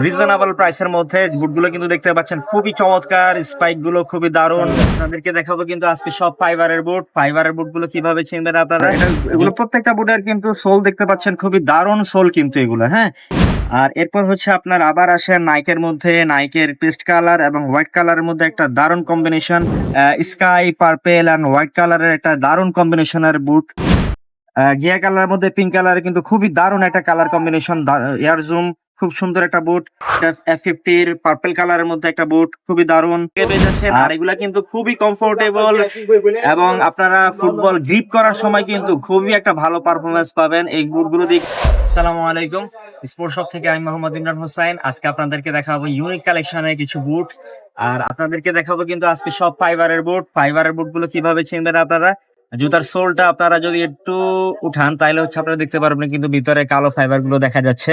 Reasonable প্রাইসের মধ্যে বুটগুলো কিন্তু দেখতে পাচ্ছেন। খুবই চমৎকার স্পাইকগুলো খুবই দারুণ। আপনাদেরকে দেখাবো কিন্তু আজকে সব ফাইবারের বুট ফাইবারের বুটগুলো কীভাবে চিনবেন আপনারা? এগুলো প্রত্যেকটা বুটের কিন্তু সোল দেখতে পাচ্ছেন। খুবই দারুণ সোল কিন্তু এগুলো হ্যাঁ? আর এরপর হচ্ছে আপনার আবার আসে নাইকের মধ্যে। নাইকের পেস্ট কালার এবং হোয়াইট কালারের মধ্যে একটা দারুণ combination sky purple and white কালারের একটা দারুণ কম্বিনেশনের বুট গিয়া কালারের মধ্যে পিঙ্ক কালার কিন্তু খুবই দারুণ একটা কালার কম্বিনেশন এয়ার জুম খুব সুন্দর একটা বুট এফ ফিফটির পার্পেল কালারের মধ্যে একটা বুট খুবই দারুণ। আর এগুলা কিন্তু খুবই কমফোর্টেবল এবং আপনারা ফুটবল গ্রিপ করার সময় কিন্তু খুবই একটা ভালো পারফরমেন্স পাবেন এই বুটগুলো দিয়ে আসসালামু আলাইকুম। স্পোর্টস শপ থেকে আমি মোহাম্মদ ইমরান হোসাইন। আজকে আপনাদেরকে দেখাবো ইউনিক কালেকশনের কিছু বুট আর আপনাদেরকে দেখাবো কিন্তু আজকে সব ফাইবারের বুট ফাইবারের বুটগুলো কীভাবে চিনবেন আপনারা? জুতার সোলটা আপনারা যদি একটু উঠান তাহলে হচ্ছে আপনারা দেখতে পারবেন কিন্তু ভিতরে কালো ফাইবারগুলো দেখা যাচ্ছে।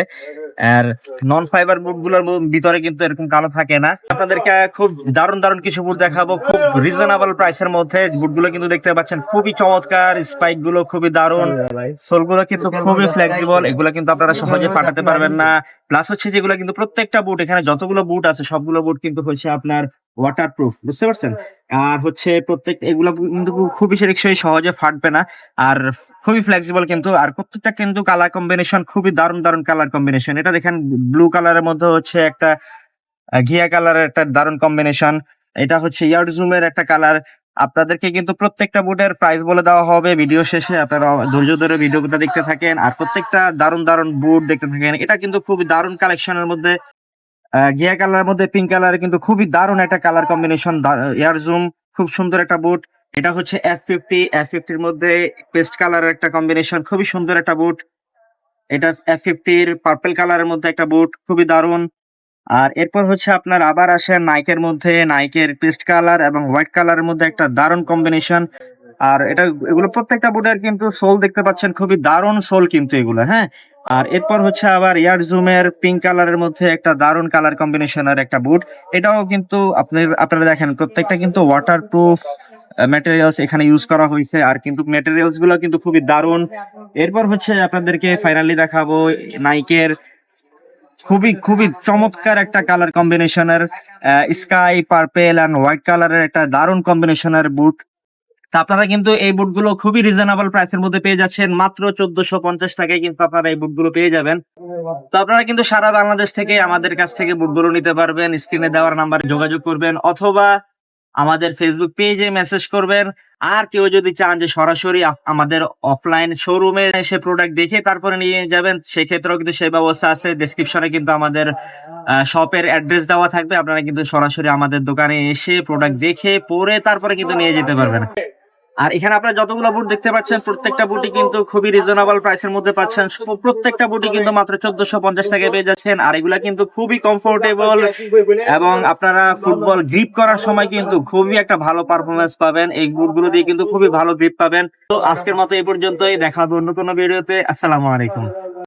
আর নন ফাইবার বুটগুলোর ভিতরে কিন্তু এরকম কালো থাকে না। আপনাদেরকে খুব দারুণ দারুণ কিছু বুট দেখাবো। খুব রিজনেবল প্রাইসের মধ্যে বুটগুলো কিন্তু দেখতে পাচ্ছেন। খুবই চমৎকার স্পাইকগুলো খুবই দারুণ। সোলগুলো কিন্তু খুবই ফ্লেক্সিবল এগুলো কিন্তু আপনারা সহজে ফাটাতে পারবেন না। প্লাস হচ্ছে যেগুলো কিন্তু প্রত্যেকটা বুট এখানে যতগুলো বুট আছে, সবগুলো বুট কিন্তু হচ্ছে আপনার ওয়াটার প্রুফ বুঝতে পারছেন? আর হচ্ছে প্রত্যেক, এগুলো কিন্তু খুবই টেকসই সহজে ফাটবে না। আর খুবই ফ্লেক্সিবল কিন্তু, আর প্রত্যেকটা কিন্তু কালার কম্বিনেশন খুবই দারুণ দারুণ কালার কম্বিনেশন এটা দেখেন ব্লু কালারের মধ্যে হচ্ছে একটা ঘিয়া কালারের একটা দারুণ কম্বিনেশন এটা হচ্ছে ইয়ার্ড জুমের একটা কালার আপনাদেরকে কিন্তু প্রত্যেকটা বুটের প্রাইস বলে দেওয়া হবে ভিডিও শেষে। আপনারা ধৈর্য ধরে ভিডিওটা দেখতে থাকেন। আর প্রত্যেকটা দারুণ দারুণ বুট দেখতে থাকেন। এটা কিন্তু খুবই দারুণ কালেকশনের মধ্যে আহ, ঘিয়া কালারের মধ্যে পিঙ্ক কালার কিন্তু খুবই দারুণ একটা কালার কম্বিনেশন এয়ার জুম খুব সুন্দর একটা বুট এটা হচ্ছে এফ ফিফটি এফ ফিফটির মধ্যে পেস্ট কালারের একটা কম্বিনেশন খুবই সুন্দর একটা বুট এটা এফ ফিফটির পার্পল কালারের মধ্যে একটা বুট খুবই দারুণ। আর এরপর হচ্ছে আপনার আবার আসে নাইকের মধ্যে নাইকের পেস্ট কালার এবং হোয়াইট কালারের মধ্যে একটা দারুণ কম্বিনেশন আর এটা এগুলো প্রত্যেকটা বুটের কিন্তু সোল দেখতে পাচ্ছেন খুবই দারুণ সোল কিন্তু এগুলো হ্যাঁ? আর এরপর হচ্ছে আবার এয়ার জুমের পিঙ্ক কালারের মধ্যে একটা দারুণ কালার কম্বিনেশনের একটা বুট এটাও কিন্তু আপনি আপনারা দেখেন, প্রত্যেকটা কিন্তু ওয়াটার প্রুফ ম্যাটেরিয়ালস এখানে ইউজ করা হয়েছে। আর কিন্তু ম্যাটেরিয়ালসগুলো কিন্তু খুবই দারুণ। এরপর হচ্ছে আপনাদেরকে ফাইনালি দেখাবো নাইকের খুবই খুবই চমৎকার একটা কালার কম্বিনেশনের স্কাই পার্পেল অ্যান্ড হোয়াইট কালারের একটা দারুণ কম্বিনেশনের বুট তা আপনারা কিন্তু এই বুটগুলো খুবই রিজনেবল প্রাইসের মধ্যে পেয়ে যাচ্ছেন। মাত্র চোদ্দশো পঞ্চাশ টাকায় কিন্তু আপনারা এই বুটগুলো পেয়ে যাবেন। তো আপনারা কিন্তু সারা বাংলাদেশ থেকে আমাদের কাছ থেকে বুটগুলো নিতে পারবেন। স্ক্রিনে দেওয়ার নাম্বারে যোগাযোগ করবেন অথবা আমাদের ফেসবুক পেজে মেসেজ করবেন। আর কেউ যদি চান যে সরাসরি আমাদের অফলাইন শোরুমে এসে প্রোডাক্ট দেখে তারপরে নিয়ে যাবেন, সেক্ষেত্রেও কিন্তু সেই ব্যবস্থা আছে। ডেসক্রিপশনে কিন্তু আমাদের শপের অ্যাড্রেস দেওয়া থাকবে। আপনারা কিন্তু সরাসরি আমাদের দোকানে এসে প্রোডাক্ট দেখে, পরে তারপরে কিন্তু নিয়ে যেতে পারবেন। আর এখানে আপনারা যতগুলো বুট দেখতে পাচ্ছেন, প্রত্যেকটা বুটি কিন্তু খুবই রিজনেবল প্রাইসের মধ্যে পাচ্ছেন। প্রত্যেকটা বুটি কিন্তু মাত্র চোদ্দশো পঞ্চাশ টাকায় পেয়ে যাচ্ছেন। আর এগুলা কিন্তু খুবই কমফোর্টেবল এবং আপনারা ফুটবল গ্রিপ করার সময় কিন্তু খুবই একটা ভালো পারফরমেন্স পাবেন। এই বুটগুলো দিয়ে কিন্তু খুবই ভালো গ্রিপ পাবেন। তো আজকের মতো এই পর্যন্তই। দেখা হবে অন্য কোনো ভিডিওতে আসসালামু আলাইকুম।